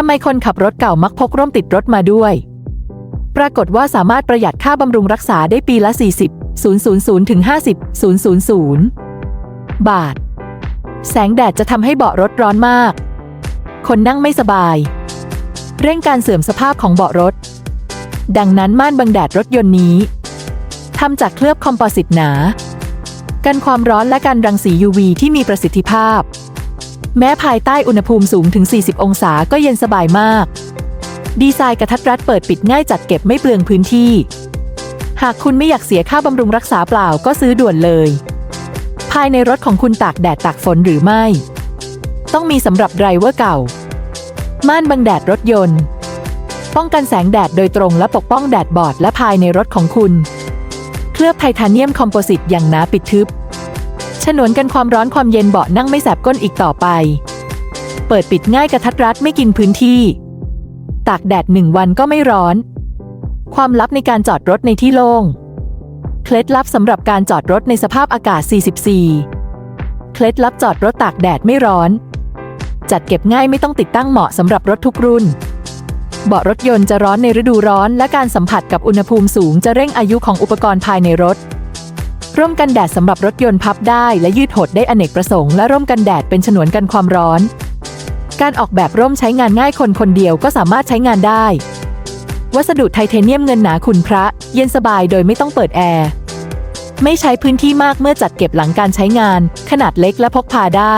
ทำไมคนขับรถเก่ามักพกร่มติดรถมาด้วย ปรากฏว่าสามารถประหยัดค่าบำรุงรักษาได้ปีละ 40 000ถึง50 000 บาท แสงแดดจะทำให้เบาะรถร้อนมาก คนนั่งไม่สบาย เร่งการเสื่อมสภาพของเบาะรถ ดังนั้นม่านบังแดดรถยนต์นี้ทำจากเคลือบคอมโพสิตหนา กันความร้อนและกันรังสี UV ที่มีประสิทธิภาพ แม้ภายใต้อุณหภูมิสูงถึง 40 องศาก็เย็นสบายมาก ดีไซน์กระทัดรัดเปิดปิดง่ายจัดเก็บไม่เปลืองพื้นที่ หากคุณไม่อยากเสียค่าบำรุงรักษาเปล่าก็ซื้อด่วนเลย ภายในรถของคุณตากแดดตากฝนหรือไม่ ต้องมีสำหรับไดรเวอร์เก่า ม่านบังแดดรถยนต์ ป้องกันแสงแดดโดยตรงและปกป้องแดดบอดและภายในรถของคุณ เคลือบไทเทเนียมคอมโพสิตอย่างหนาปิดทึบ ฉนวนกันความร้อนความเย็นเบาะนั่งไม่แสบก้นอีกต่อไป เปิดปิดง่ายกระทัดรัดไม่กินพื้นที่ ตากแดดหนึ่งวันก็ไม่ร้อน ความลับในการจอดรถในที่โล่ง เคล็ดลับสำหรับการจอดรถในสภาพอากาศ 44 เคล็ดลับจอดรถตากแดดไม่ร้อน จัดเก็บง่ายไม่ต้องติดตั้งเหมาะสำหรับรถทุกรุ่นเบาะรถยนต์จะร้อนในฤดูร้อน และการสัมผัสกับอุณหภูมิสูงจะเร่งอายุของอุปกรณ์ภายในรถ ร่มกันแดดสำหรับรถยนต์พับได้และยืดหดได้อเนกประสงค์และร่มกันแดดเป็นฉนวนกันความร้อน การออกแบบร่มใช้งานง่ายคนคนเดียวก็สามารถใช้งานได้ วัสดุไทเทเนียมเงินหนาขุนพระ เย็นสบายโดยไม่ต้องเปิดแอร์ ไม่ใช้พื้นที่มากเมื่อจัดเก็บหลังการใช้งาน ขนาดเล็กและพกพาได้